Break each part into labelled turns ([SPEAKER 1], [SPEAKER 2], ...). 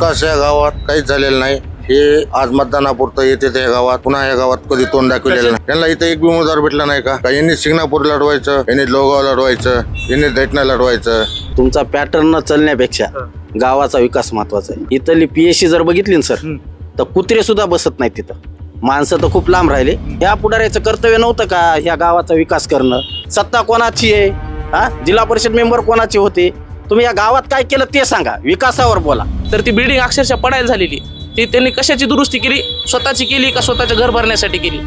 [SPEAKER 1] विकास या गावात काहीच झालेला नाही. हे आज मतदानापुरतं येते त्या गावात. पुन्हा या गावात कधी तोंड दाखवलेलं नाही. त्यांना इथे एक बी उमेदवार भेटला नाही का? का यांनी सिंगणापूर लढवायचं यांनी लोगाव लढवायचं यांनी दैटना लढवायचं?
[SPEAKER 2] तुमचा पॅटर्न चालण्यापेक्षा गावाचा विकास महत्त्वाचा आहे. इथली पीएससी जर बघितली ना सर तर कुत्रे सुद्धा बसत नाहीत तिथं. माणसं तर खूप लांब राहिले. या पुढाऱ्याचं कर्तव्य नव्हतं का या गावाचा विकास करणं? सत्ता कोणाची आहे? हा? जिल्हा परिषद मेंबर कोणाचे होते? तुम्ही या गावात काय केलं ते सांगा. विकासावर बोला.
[SPEAKER 3] तर ती बिल्डिंग अक्षरशः पडायला झालेली. ती त्यांनी कशाची दुरुस्ती केली? स्वतःची केली का स्वतःच्या घर भरण्यासाठी केली?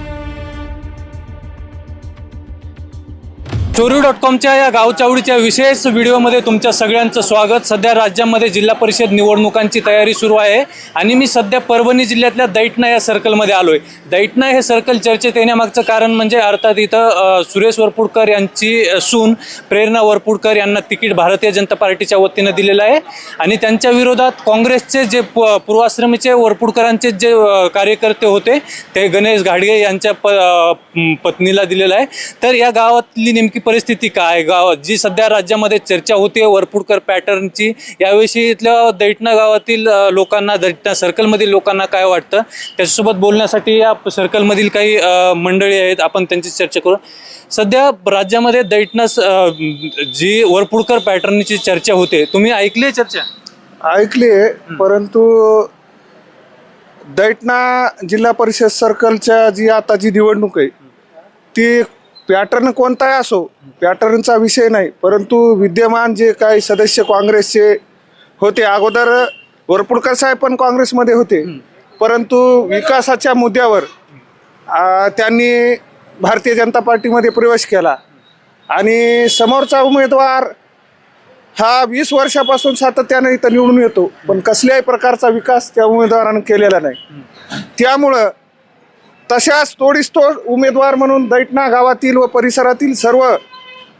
[SPEAKER 4] चोरी डॉट कॉमच्या या गावचावडीच्या विशेष व्हिडिओमध्ये तुमच्या सगळ्यांचं स्वागत. सध्या राज्यामध्ये जिल्हा परिषद निवडणुकांची तयारी सुरू आहे आणि मी सध्या परभणी जिल्ह्यातल्या दैठणा या सर्कलमध्ये आलो आहे दैठणा हे सर्कल चर्चेत येण्यामागचं कारण म्हणजे अर्थात इथं सुरेश वरपुडकर यांची सून प्रेरणा वरपुडकर यांना तिकीट भारतीय जनता पार्टीच्या वतीनं दिलेलं आहे. आणि त्यांच्या विरोधात काँग्रेसचे जे प- पूर्वाश्रमीचे वरपुडकरांचे जे कार्यकर्ते होते ते गणेश घाडगे यांच्या प पत्नीला दिलेलं आहे. तर या गावातली नेमकी परिस्थिती काय? गाव जी सध्या राज्यामध्ये चर्चा होते वरपुडकर पॅटर्नची याविषयी इथल्या दैठणा गावातील लोकांना दैठणा सर्कलमधील लोकांना काय वाटतं? त्याच्यासोबत बोलण्यासाठी या सर्कलमधील काही मंडळी आहेत आपण त्यांची चर्चा करू. सध्या राज्यामध्ये दैठणा अ, जी वरपुडकर पॅटर्नची चर्चा होते तुम्ही ऐकली चर्चा?
[SPEAKER 5] ऐकली परंतु दैटना जिल्हा परिषद सर्कलच्या जी आता जी निवडणूक आहे ती पॅटर्न कोणताही असो पॅटर्नचा विषय नाही. परंतु विद्यमान जे काही सदस्य काँग्रेसचे होते अगोदर वरपुडकर साहेब पण काँग्रेसमध्ये होते. परंतु विकासाच्या मुद्द्यावर त्यांनी भारतीय जनता पार्टीमध्ये प्रवेश केला. आणि समोरचा उमेदवार हा वीस वर्षापासून सातत्याने इथं निवडून येतो. पण कसल्याही प्रकारचा विकास त्या उमेदवारानं केलेला नाही. त्यामुळं तशाच तोडीस्तोड उमेदवार म्हणून दैटणा गावातील व परिसरातील सर्व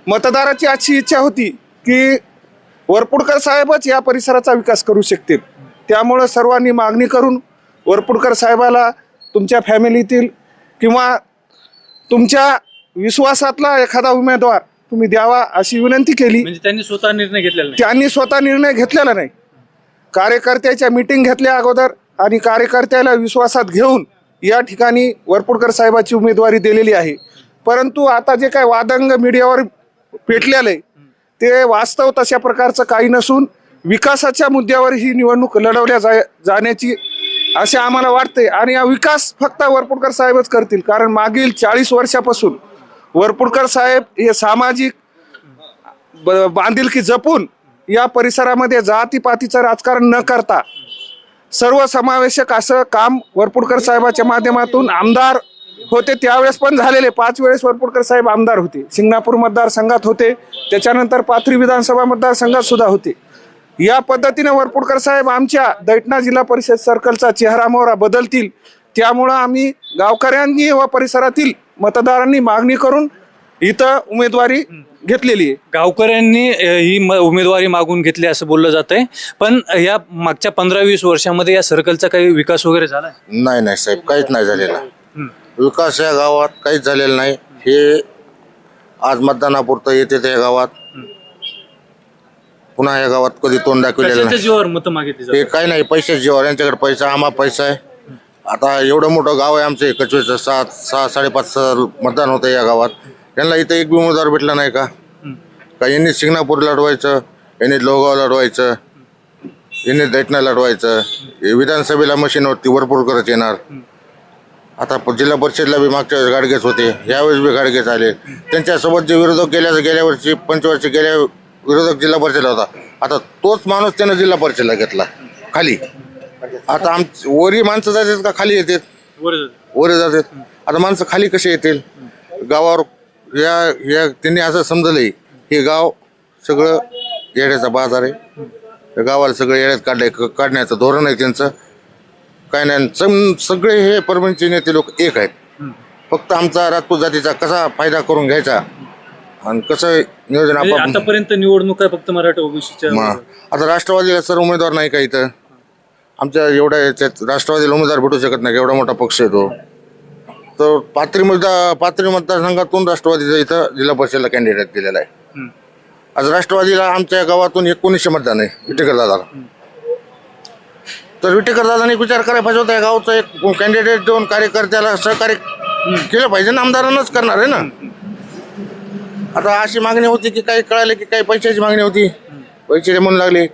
[SPEAKER 5] मतदाराची अशी इच्छा होती की वरपुडकर साहेबच या परिसराचा विकास करू शकतील. त्यामुळं सर्वांनी मागणी करून वरपुडकर साहेबाला तुमच्या फॅमिलीतील किंवा तुमच्या विश्वासातला एखादा उमेदवार तुम्ही द्यावा अशी विनंती केली.
[SPEAKER 4] म्हणजे त्यांनी स्वतः निर्णय घेतलेला नाही.
[SPEAKER 5] त्यांनी स्वतः निर्णय घेतलेला नाही. कार्यकर्त्याच्या मीटिंग घेतल्या अगोदर आणि कार्यकर्त्याला विश्वासात घेऊन या ठिकाणी वरपुडकर साहेबाची उमेदवारी दिलेली आहे. परंतु आता जे काय वादंग मीडियावर पेटलेलं आहे ते वास्तव तशा प्रकारचं काही नसून विकासाच्या मुद्द्यावर ही निवडणूक लढवल्या जा जाण्याची असे आम्हाला वाटते आणि हा विकास फक्त वरपुडकर साहेबच करतील कारण मागील चाळीस वर्षापासून वरपुडकर साहेब हे सामाजिक ब- बांधिलकी जपून या परिसरामध्ये जातीपातीचं राजकारण न करता सर्वसमावेशक असं काम वरपुडकर साहेबाच्या माध्यमातून आमदार होते. त्यावेळेस पण झालेले. पाच वेळेस वरपुडकर साहेब आमदार होते. सिंगणापूर मतदारसंघात होते. त्याच्यानंतर पाथरी विधानसभा मतदारसंघात सुद्धा होते. या पद्धतीने वरपुडकर साहेब आमच्या दैठणा जिल्हा परिषद सर्कलचा चेहरा मोहरा बदलतील. त्यामुळं आम्ही गावकऱ्यांनी व परिसरातील मतदारांनी मागणी करून इथं उमेदवारी घेतलेली आहे.
[SPEAKER 4] गावकऱ्यांनी अ, ही म- उमेदवारी मागून घेतली असं बोललं जात आहे पण या मागच्या पंधरा वीस वर्षामध्ये या सर्कलचा काही विकास वगैरे झाला
[SPEAKER 1] नाही नाही साहेब काहीच नाही झालेला. विकास या गावात काहीच झालेला नाही. हे आज मतदानापुरतं येते त्या गावात. पुन्हा या गावात कधी तोंड दाखवलेलं नाही.
[SPEAKER 4] जीवावर मतं मागितली
[SPEAKER 1] हे काही नाही पैसे जीवावर. यांच्याकडे पैसा आम्हा पैसा आहे. आता एवढं मोठं गाव आहे आमचं कचवेचं सात सहा साडेपाच मतदान होतं या गावात. यांना इथं एक बी उमेदवार भेटला नाही का? का यांनी सिंगणापूर लढवायचं यांनी लोगाव लढवायचं यांनी दैटणा लढवायचं हे विधानसभेला मशीनवरती भरपूर करत येणार. आता जिल्हा परिषदला बी मागच्या वेळेस गाडगेच होते यावेळेस बी गाडगेच आले. त्यांच्यासोबत जे विरोधक गेल्या गेल्या वर्षी पंचवर्षी गेल्या विरोधक जिल्हा परिषदला होता. आता तोच माणूस त्यानं जिल्हा परिषदला घेतला खाली. आता आम वरी माणसं जातात का खाली येतात? वरे जातात. आता माणसं खाली कसे येतील? गावावर या या त्यांनी असं समजलंय हे गाव सगळं येड्याचा बाजार आहे. या गावाला सगळं येड्यात काढलंय काढण्याचं धोरण आहे त्यांचं. काय नाही सम सगळे हे परभणीचे नेते लोक एक आहेत. फक्त आमचा राजपूत जातीचा कसा फायदा करून घ्यायचा? आणि कसं नियोजन
[SPEAKER 4] म्हणजे
[SPEAKER 1] आपण
[SPEAKER 4] आतापर्यंत निवडणूक आहे फक्त मराठा ओबीसीच्या.
[SPEAKER 1] मग आता राष्ट्रवादीला सर उमेदवार नाही का इथं? आमच्या एवढ्या याच्यात राष्ट्रवादीला उमेदवार भेटू शकत नाही एवढा मोठा पक्ष आहे तो. तर पाथरी मतदार पाथरी मतदारसंघातून राष्ट्रवादीचा इथं जिल्हा परिषदला कॅन्डिडेट दिलेला आहे. आज राष्ट्रवादीला आमच्या गावातून एकोणीसशे मतदान आहे इटेकर दादाला. तर विटेकर दादांनी विचार करायला पाहिजे होता गावचा एक कॅन्डिडेट देऊन कार्यकर्त्याला सहकार्य केलं पाहिजे ना आमदारांनाच करणार आहे ना. आता अशी मागणी होती की काही कळाले की काही पैशाची मागणी होती. पैसे म्हणू लागले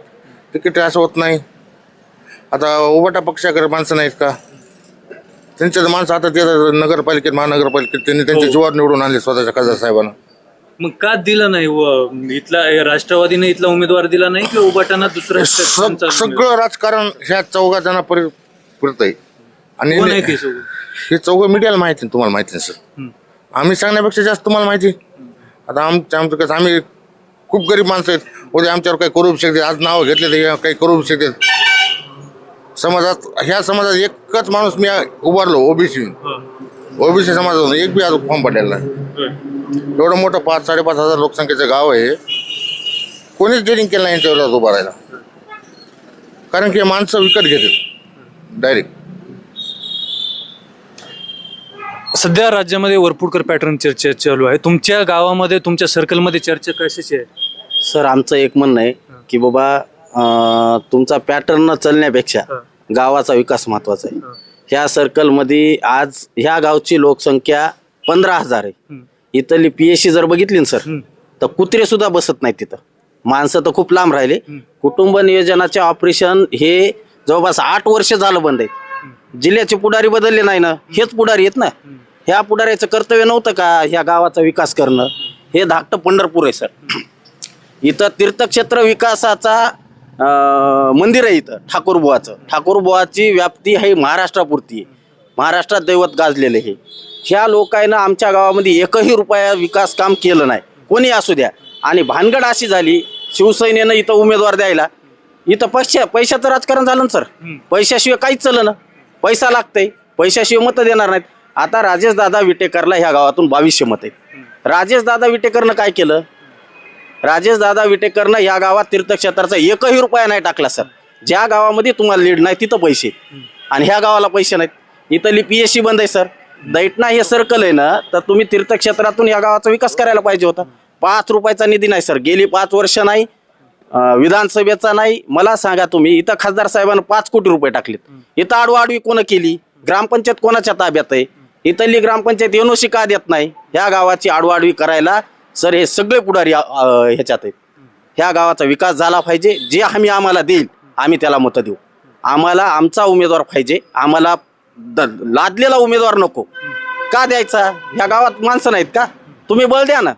[SPEAKER 1] तिकीट असं होत नाही. आता उबाटा पक्षाकडे माणसं नाहीत का? त्यांचे तर माणसं आता ते नगरपालिकेत महानगरपालिकेत त्यांनी त्यांच्या जीवावर निवडून आणले स्वतःच्या खासदार साहेबांना.
[SPEAKER 4] मग का दिलं नाही? व इथला राष्ट्रवादीने इथला उमेदवार दिला नाही की उभाटाना दुसरा
[SPEAKER 1] सग- सगळं राजकारण ह्या चौघा जणांना परि फिरत आहे आणि
[SPEAKER 4] आहे ते सगळं?
[SPEAKER 1] हे चौघं? मीडियाला माहिती आहे, तुम्हाला माहिती आहे सर? आम्ही सांगण्यापेक्षा जास्त तुम्हाला माहिती आता आमच्या आमचं कसं आम्ही खूप गरीब माणसं आहेत. उद्या आमच्यावर काही करू शकते आज नाव घेतले तर काही करू शकते समाजात ह्या समाजात एकच माणूस मी उभारलो ओबीसी ओबीसी समाजातून एक बी अजून फॉर्म पडलेला नाही. एवढं मोठं पाच साडेपाच हजार लोकसंख्येचं गाव आहे. कोणीच डेअरिंग केलं नाही यांच्या विरोधात उभा राहायला. कारण की हे माणसं विकत घेतात. डायरेक्ट
[SPEAKER 4] सध्या राज्यामध्ये वरपुडकर पॅटर्न चर्चा चालू आहे. तुमच्या गावामध्ये तुमच्या सर्कलमध्ये चर्चा कशाची आहे?
[SPEAKER 2] सर आमचं एक म्हणणं आहे की बाबा अं, तुमचा पॅटर्न चालण्यापेक्षा गावाचा विकास महत्त्वाचा आहे. ह्या सर्कलमध्ये आज ह्या गावची लोकसंख्या पंधरा हजार आहे. इथली पी एस सी जर बघितली ना सर तर कुत्रे सुद्धा बसत नाहीत तिथं. माणसं तर खूप लांब राहिले. कुटुंब नियोजनाचे ऑपरेशन हे जवळपास आठ वर्ष झालं बंद आहे. जिल्ह्याचे पुढारी बदलले नाही ना हेच पुढारी आहेत ना. ह्या पुढाऱ्याचं कर्तव्य नव्हतं का ह्या गावाचा विकास करणं? हे धाकटं पंढरपूर आहे सर इथं तीर्थक्षेत्र विकासाचा मंदिर आहे इथं ठाकूरबुवाचं. ठाकूरबुवाची व्याप्ती आहे महाराष्ट्रापुरती. आहे महाराष्ट्रात दैवत गाजलेले हे. ह्या लोकांना आमच्या गावामध्ये एकही रुपया विकास काम केलं नाही. कोणी असू द्या. आणि भानगड अशी झाली शिवसेनेनं इथं उमेदवार द्यायला. इथं पैशा पैशाचं राजकारण झालं ना सर. पैशाशिवाय काहीच चाललं ना. पैसा लागतंय. पैशाशिवाय मतं देणार नाहीत. आता राजेश दादा विटेकरला ह्या गावातून बावीसशे मत आहेत. राजेश दादा विटेकरनं काय केलं? राजेश दादा विटेकरनं या गावात तीर्थक्षेत्राचा एकही रुपया नाही टाकला सर. ज्या गावामध्ये तुम्हाला लीड नाही तिथं पैसे. आणि ह्या गावाला पैसे नाहीत. इथली पी एस सी बंद आहे सर. दैटना हे सर्कल आहे ना तर तुम्ही तीर्थक्षेत्रातून या गावाचा विकास करायला पाहिजे होता. पाच रुपयाचा निधी नाही सर. गेली पाच वर्ष नाही विधानसभेचा नाही. मला सांगा तुम्ही इथं खासदार साहेबांना पाच कोटी रुपये टाकलेत. इथं आडवाडवी कोण केली? ग्रामपंचायत कोणाच्या ताब्यात आहे? इथली ग्रामपंचायत एनओसी का देत नाही? ह्या गावाची आडवाडवी करायला सर हे सगळे पुढारी ह्याच्यात आहेत. ह्या गावाचा विकास झाला पाहिजे जे हमी आम्हाला देईल आम्ही त्याला मतं देऊ. आम्हाला आमचा उमेदवार पाहिजे आम्हाला द- लादलेला उमेदवार नको. का द्यायचा? ह्या गावात माणसं नाहीत का? तुम्ही बळ द्या ना.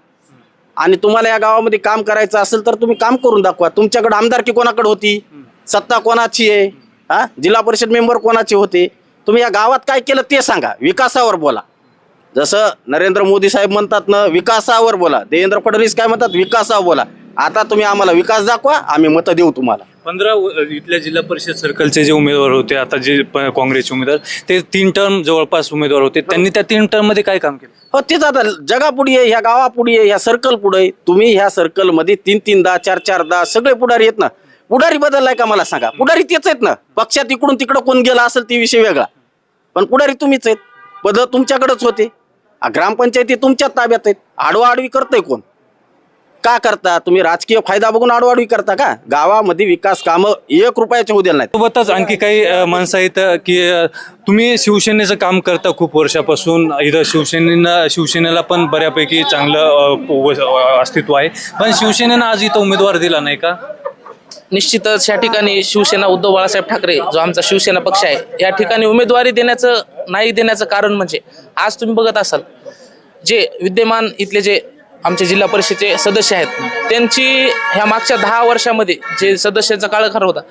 [SPEAKER 2] आणि तुम्हाला या गावामध्ये काम करायचं असेल तर तुम्ही काम करून दाखवा. तुमच्याकडे आमदारकी कोणाकडे होती? सत्ता कोणाची आहे? हा? जिल्हा परिषद मेंबर कोणाचे होते? तुम्ही या गावात काय केलं ते सांगा. विकासावर बोला. जसं नरेंद्र मोदी साहेब म्हणतात ना विकासावर बोला. देवेंद्र फडणवीस काय म्हणतात? विकासावर बोला. आता तुम्ही आम्हाला विकास दाखवा आम्ही मतं देऊ तुम्हाला.
[SPEAKER 4] पंधरा इथल्या जिल्हा परिषद सर्कलचे जे उमेदवार होते आता जे प- काँग्रेसचे उमेदवार ते तीन टर्म जवळपास उमेदवार होते. त्यांनी त्या तीन टर्ममध्ये काय काम केलं?
[SPEAKER 2] हो तेच आता जगापुढे आहे ह्या गावापुढे आहे ह्या सर्कल पुढे आहे. तुम्ही ह्या सर्कलमध्ये तीन तीन दहा चार चार दहा सगळे पुढारी आहेत ना. पुढारी बदललाय का मला सांगा? पुढारी तेच आहेत ना. पक्षात इकडून तिकडं कोण गेला असेल ती विषय वेगळा. पण पुढारी तुम्हीच आहेत. बदल तुमच्याकडेच होते. ग्रामपंचायती तुमच्या ताब्यात आहेत. आडवाआडवी करतंय कोण? का करता? तुम्ही राजकीय फायदा बघून आडवाडवी करता का? गावामध्ये विकास कामं एक रुपयाचे होऊ नाही
[SPEAKER 4] सोबतच आणखी काही अ, माणसं आहेत अ, की अ, तुम्ही शिवसेनेचं काम करता खूप वर्षापासून. इथं शिवसेनेनं शिवसेनेला पण बऱ्यापैकी चांगलं अ, व- अस्तित्व आहे. पण शिवसेनेनं आज इथं उमेदवार दिला नाही का?
[SPEAKER 3] निश्चितच या ठिकाणी शिवसेना उद्धव बाळासाहेब ठाकरे जो आमचा शिवसेना पक्ष आहे या ठिकाणी उमेदवारी देण्याचं नाही देण्याचं कारण म्हणजे आज तुम्ही बघत असाल जे विद्यमान इथले जे आमचे जिल्हा परिषदेचे सदस्य आहेत. त्यांची ह्या मागच्या दहा वर्षामध्ये जे सदस्यांचा काळखर होता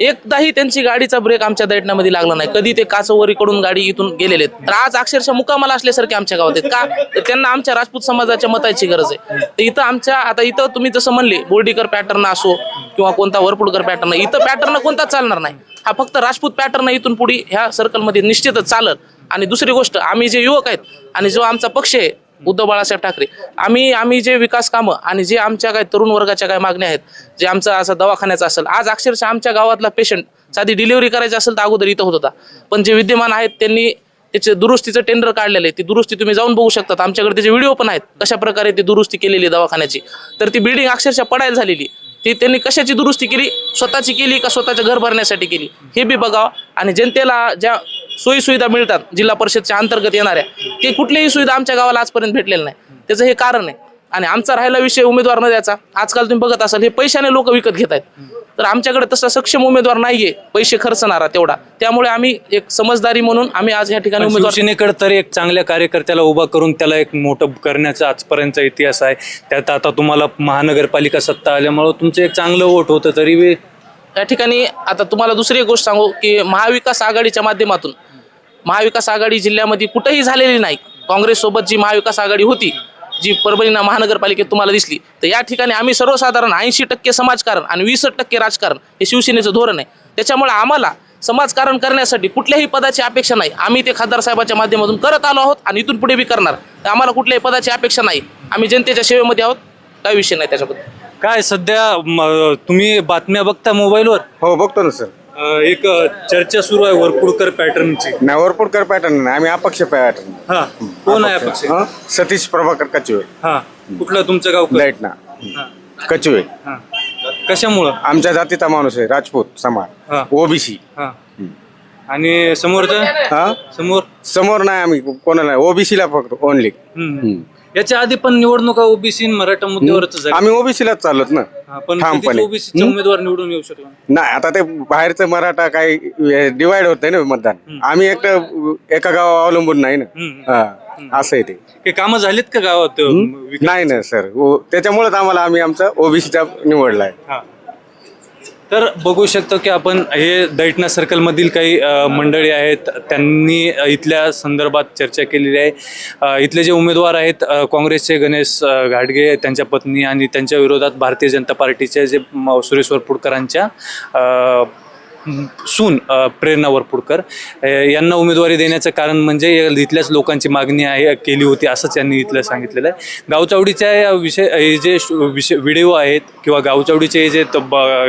[SPEAKER 3] एकदाही त्यांची गाडीचा ब्रेक आमच्या दैटण्यामध्ये लागला नाही. कधी ते काचवरीकडून गाडी इथून गेलेले आहेत. तर आज अक्षरशः मुकामाला असल्यासारखे आमच्या गावात आहेत. का? तर त्यांना आमच्या राजपूत समाजाच्या मताची गरज आहे. तर इथं आमच्या आता इथं तुम्ही जसं म्हणले बोर्डीकर पॅटर्न असो किंवा कोणता वरपुडकर पॅटर्न इथं पॅटर्न कोणताच चालणार नाही. हा फक्त राजपूत पॅटर्न इथून पुढे ह्या सर्कलमध्ये निश्चितच चालत आणि दुसरी गोष्ट आम्ही जे युवक आहेत आणि जो आमचा पक्ष आहे उद्धव बाळासाहेब ठाकरे. आम्ही आम्ही जे विकास कामं आणि जे आमच्या काय तरुण वर्गाच्या काय मागण्या आहेत जे आमचा असं दवाखान्याचा असेल आज अक्षरशः आमच्या गावातला पेशंट साधी डिलिव्हरी करायची असेल तर अगोदर इथं होत होता. पण जे विद्यमान आहेत त्यांनी त्याचे दुरुस्तीचं टेंडर काढलेलं आहे. ती दुरुस्ती तुम्ही जाऊन बघू शकतात. आमच्याकडे त्याचे व्हिडिओ पण आहेत. कशा प्रकारे ती दुरुस्ती केलेली दवाखान्याची. तर ती बिल्डिंग अक्षरशः पडायला झालेली
[SPEAKER 2] ती त्यांनी कशाची दुरुस्ती केली? स्वतःची केली का स्वतःच्या घर भरण्यासाठी केली? हे बी बघावं. आणि जनतेला ज्या सोयीसुविधा मिळतात जिल्हा परिषदच्या अंतर्गत येणाऱ्या ते कुठलीही सुविधा आमच्या गावाला आजपर्यंत भेटलेलं नाही. त्याचं हे कारण आहे. आणि आमचा राहिला विषय उमेदवार न द्यायचा. आजकाल तुम्ही बघत असाल हे पैशाने लोक विकत घेत आहेत तर आमच्याकडे तसा सक्षम उमेदवार नाहीये पैसे खर्चणारा तेवढा. त्यामुळे आम्ही एक समजदारी म्हणून आम्ही आज या ठिकाणी उमेदवार
[SPEAKER 4] तर एक चांगल्या कार्यकर्त्याला उभा करून त्याला एक मोठं करण्याचा आजपर्यंतचा इतिहास आहे. त्यात आता तुम्हाला महानगरपालिका सत्ता आल्यामुळं तुमचं एक चांगलं वोट होतं तरी
[SPEAKER 2] या ठिकाणी आता तुम्हाला दुसरी एक गोष्ट सांगू की महाविकास आघाडीच्या माध्यमातून महाविकास आघाडी जिल्ह्यामध्ये कुठेही झालेली नाही. काँग्रेससोबत जी महाविकास आघाडी होती जी परभणी ना- महानगरपालिकेत तुम्हाला दिसली तर या ठिकाणी आम्ही सर्वसाधारण ऐंशी टक्के समाजकारण आणि वीस टक्के राजकारण हे शिवसेनेचं धोरण आहे. त्याच्यामुळे आम्हाला समाजकारण करण्यासाठी कुठल्याही पदाची अपेक्षा नाही. आम्ही ते खासदार साहेबाच्या माध्यमातून करत आलो आहोत आणि इथून पुढे बी करणार. तर आम्हाला कुठल्याही पदाची अपेक्षा नाही. आम्ही जनतेच्या सेवेमध्ये आहोत. काही विषय नाही त्याच्याबद्दल.
[SPEAKER 4] काय सध्या तुम्ही बातम्या बघता मोबाईलवर?
[SPEAKER 6] हो बघतो ना सर.
[SPEAKER 4] अं, एक अं, चर्चा सुरू आहे वरपुडकर पॅटर्नची.
[SPEAKER 6] नाही वरपुडकर पॅटर्न नाही आम्ही अपक्ष पॅटर्न.
[SPEAKER 4] हा. कोण आहे अपक्ष?
[SPEAKER 6] हं? सतीश प्रभाकर कचवे.
[SPEAKER 4] हा. कुठलं तुमचं गाव?
[SPEAKER 6] लाइट ना. कचवे.
[SPEAKER 4] हा. कशामुळं?
[SPEAKER 6] आमच्या जातीचा माणूस आहे राजपूत
[SPEAKER 4] हा.
[SPEAKER 6] समाज ओबीसी.
[SPEAKER 4] हा. आणि समोरचं?
[SPEAKER 6] हा?
[SPEAKER 4] समोर?
[SPEAKER 6] समोर नाही आम्ही कोणाला ओबीसीला फक्त ओनली
[SPEAKER 4] हम्म. याच्या आधी पण निवडणुका ओबीसी मराठा मुद्द्यावरच झाली.
[SPEAKER 6] आम्ही ओबीसीलाच चाललोत ना
[SPEAKER 4] हा, पण
[SPEAKER 6] ठामपणे.
[SPEAKER 4] ओबीसीचा उमेदवार निवडून येऊ शकला
[SPEAKER 6] नाही. आता ते बाहेरचं मराठा काही डिवाइड होत ना मतदान. आम्ही एक एका गावा अवलंबून नाही ना.
[SPEAKER 4] हम्म.
[SPEAKER 6] हा असं आहे ते.
[SPEAKER 4] हे कामं झालीत का गावात
[SPEAKER 6] नाही ना सर. त्याच्यामुळेच आम्हाला आम्ही आमचा ओबीसीचा निवडलाय
[SPEAKER 4] हा. तर बघू शकतो की आपण हे दैठणा सर्कलमधील काही अ, मंडळी आहेत त्यांनी इथल्या संदर्भात चर्चा केलेली आहे. अ, इथले जे उमेदवार आहेत अ, काँग्रेसचे गणेश अ, घाटगे त्यांच्या पत्नी आणि त्यांच्या विरोधात भारतीय जनता पार्टीचे जे म, सुरेश वरपुडकरांच्या अ, सून प्रेरणा वरपुडकर यांना उमेदवारी देण्याचं कारण म्हणजे इथल्याच लोकांची मागणी आहे केली होती असंच यांनी इथलं सांगितलेलं आहे. गावचावडीच्या या विषय हे जे विषय व्हिडिओ आहेत किंवा गावचावडीचे हे जे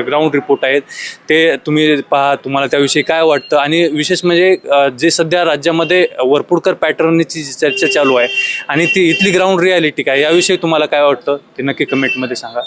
[SPEAKER 4] ग्राउंड रिपोर्ट आहेत ते तुम्ही पहा तुम्हाला त्याविषयी काय वाटतं? आणि विशेष म्हणजे जे सध्या राज्यामध्ये वरपुडकर पॅटर्नची जी चर्चा चालू आहे आणि ती इथली ग्राउंड रियालिटी काय याविषयी तुम्हाला काय वाटतं? ते नक्की कमेंटमध्ये सांगा.